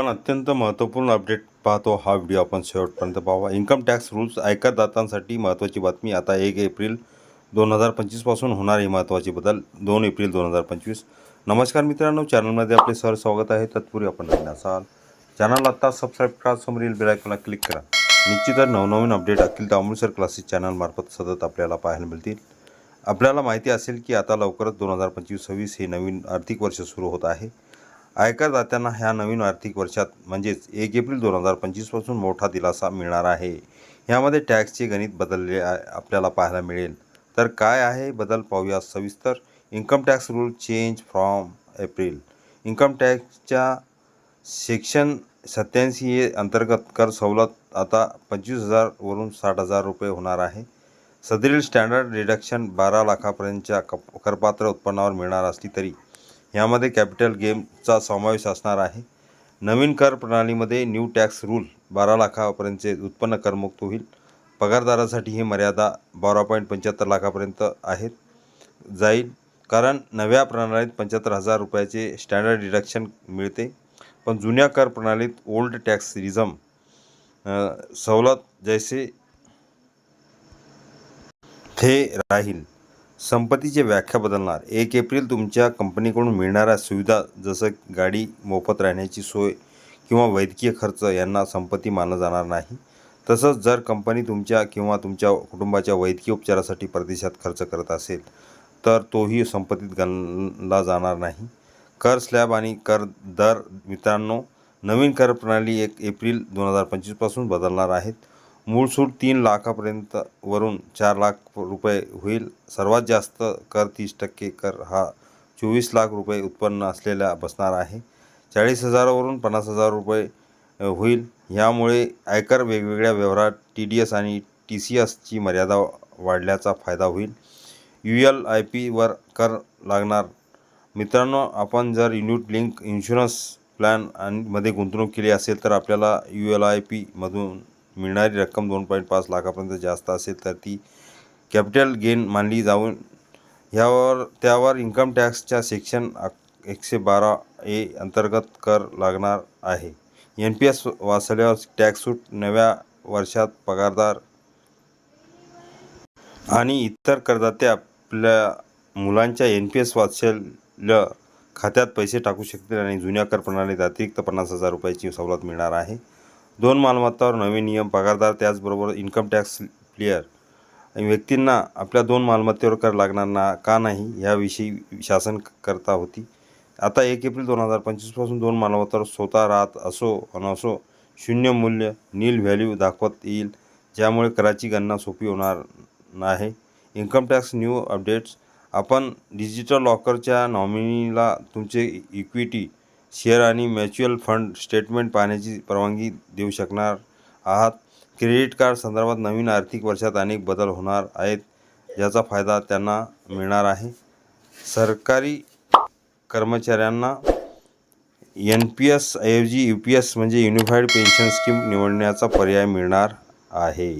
आपण अत्यंत महत्त्वपूर्ण अपडेट पाहतो हा व्हिडिओ आपण शेवटपर्यंत पाहावा. इन्कम टॅक्स रूल्स आयकरदातांसाठी महत्त्वाची बातमी आता एक एप्रिल दोन हजार पंचवीसपासून होणारे महत्त्वाचे बदल. दोन एप्रिल दोन हजार पंचवीस. नमस्कार मित्रांनो चॅनलमध्ये आपले सर स्वागत आहे. तत्पूर्वी आपण नवीन असाल चॅनल आत्ता सबस्क्राईब करा. समोरील बेलायकनला क्लिक करा. निश्चितच नवनवीन अपडेट अखिल अमृतसर क्लासेस चॅनलमार्फत सतत आपल्याला पाहायला मिळतील. आपल्याला माहिती असेल की आता लवकरच दोन हजार पंचवीस सव्वीस हे नवीन आर्थिक वर्ष सुरू होत आहे. आयकरदात्यांना ह्या नवीन आर्थिक वर्षात म्हणजेच एक एप्रिल दोन हजार पंचवीसपासून मोठा दिलासा मिळणार आहे. ह्यामध्ये टॅक्सचे गणित बदलले आपल्याला पाहायला मिळेल. तर काय आहे? बदल पाहूया सविस्तर. Income tax rule change from April. Income टॅक्सच्या सेक्शन सत्याऐंशी ए अंतर्गत कर सवलत आता पंचवीस हजारवरून साठ हजार रुपये होणार आहे. सदरील स्टँडर्ड डिडक्शन बारा लाखापर्यंतच्या कप करपात्र उत्पन्नावर मिळणार असली तरी यामध्ये कॅपिटल गेमचा समावेश असणार आहे. नवीन कर प्रणालीमध्ये न्यू टॅक्स रूल बारा लाखापर्यंतचे उत्पन्न करमुक्त होईल. पगारदारासाठी ही मर्यादा बारा पॉईंट पंच्याहत्तर लाखापर्यंत आहेत जाईल. कारण नव्या प्रणालीत पंच्याहत्तर हजार रुपयाचे स्टँडर्ड डिडक्शन मिळते. पण जुन्या कर प्रणालीत ओल्ड टॅक्स रिझम सवलत जैसे थे राहील. संपत्तीची व्याख्या बदलणार. एक एप्रिल तुमच्या कंपनीकडून मिळणाऱ्या सुविधा जसं गाडी मोफत राहण्याची सोय किंवा वैद्यकीय खर्च यांना संपत्ती मानलं जाणार नाही. तसंच जर कंपनी तुमच्या किंवा तुमच्या कुटुंबाच्या वैद्यकीय उपचारासाठी परदेशात खर्च करत असेल तर तोही संपत्तीत गणला जाणार नाही. कर स्लॅब आणि कर दर मित्रांनो नवीन कर प्रणाली एक एप्रिल दोन हजार पंचवीसपासून बदलणार आहेत. मूळ सूट तीन लाखापर्यंत वरून चार लाख रुपये होईल. सर्वात जास्त कर तीस टक्के कर हा चोवीस लाख रुपये उत्पन्न असलेल्या बसणार आहे. चाळीस हजारावरून पन्नास हजार रुपये होईल. ह्यामुळे आयकर वेगवेगळ्या व्यवहारात टी डी एस आणि टी सी एसची मर्यादा वाढल्याचा फायदा होईल. यू एल आय पीवर कर लागणार. मित्रांनो आपण जर युनिट लिंक इन्शुरन्स प्लॅन आणि मध्ये गुंतवणूक केली असेल तर आपल्याला यू एल आय पीमधून मिळणारी रक्कम दोन पॉईंट पाच लाखापर्यंत जास्त असेल तर ती कॅपिटल गेन मानली जाऊन ह्यावर त्यावर इन्कम टॅक्सच्या सेक्शन एकशे बारा ए अंतर्गत कर लागणार आहे. एन पी एस वाचल्यावर टॅक्स सूट नव्या वर्षात पगारदार आणि इतर करदाते आपल्या मुलांच्या एन पी एस वाचल्य खात्यात पैसे टाकू शकतील आणि जुन्या कर प्रणालीत अतिरिक्त पन्नास हजार रुपयाची सवलत मिळणार आहे. दोन मालमत्तावर नवे नियम पगारदार त्याचबरोबर इन्कम टॅक्स क्लिअर व्यक्तींना आपल्या दोन मालमत्तेवर कर लागणार ना का नाही याविषयी शासन करता होती. आता एक एप्रिल दोन हजार पंचवीसपासून दोन मालमत्तावर स्वतः राहत असो अनसो शून्य मूल्य नील व्हॅल्यू दाखवत येईल ज्यामुळे कराची गणना सोपी होणार आहे इन्कम टॅक्स न्यू अपडेट्स आपण डिजिटल लॉकरच्या नॉमिनीला तुमचे इक्विटी शेअर आणि म्युच्युअल फंड स्टेटमेंट पाहण्याची परवानगी देऊ शकणार आहात. क्रेडिट कार्ड संदर्भात नवीन आर्थिक वर्षात अनेक बदल होणार आहेत ज्याचा फायदा त्यांना मिळणार आहे. सरकारी कर्मचाऱ्यांना एन पी एस ऐवजी यू पी एस म्हणजे युनिफाईड पेन्शन स्कीम निवडण्याचा पर्याय मिळणार आहे.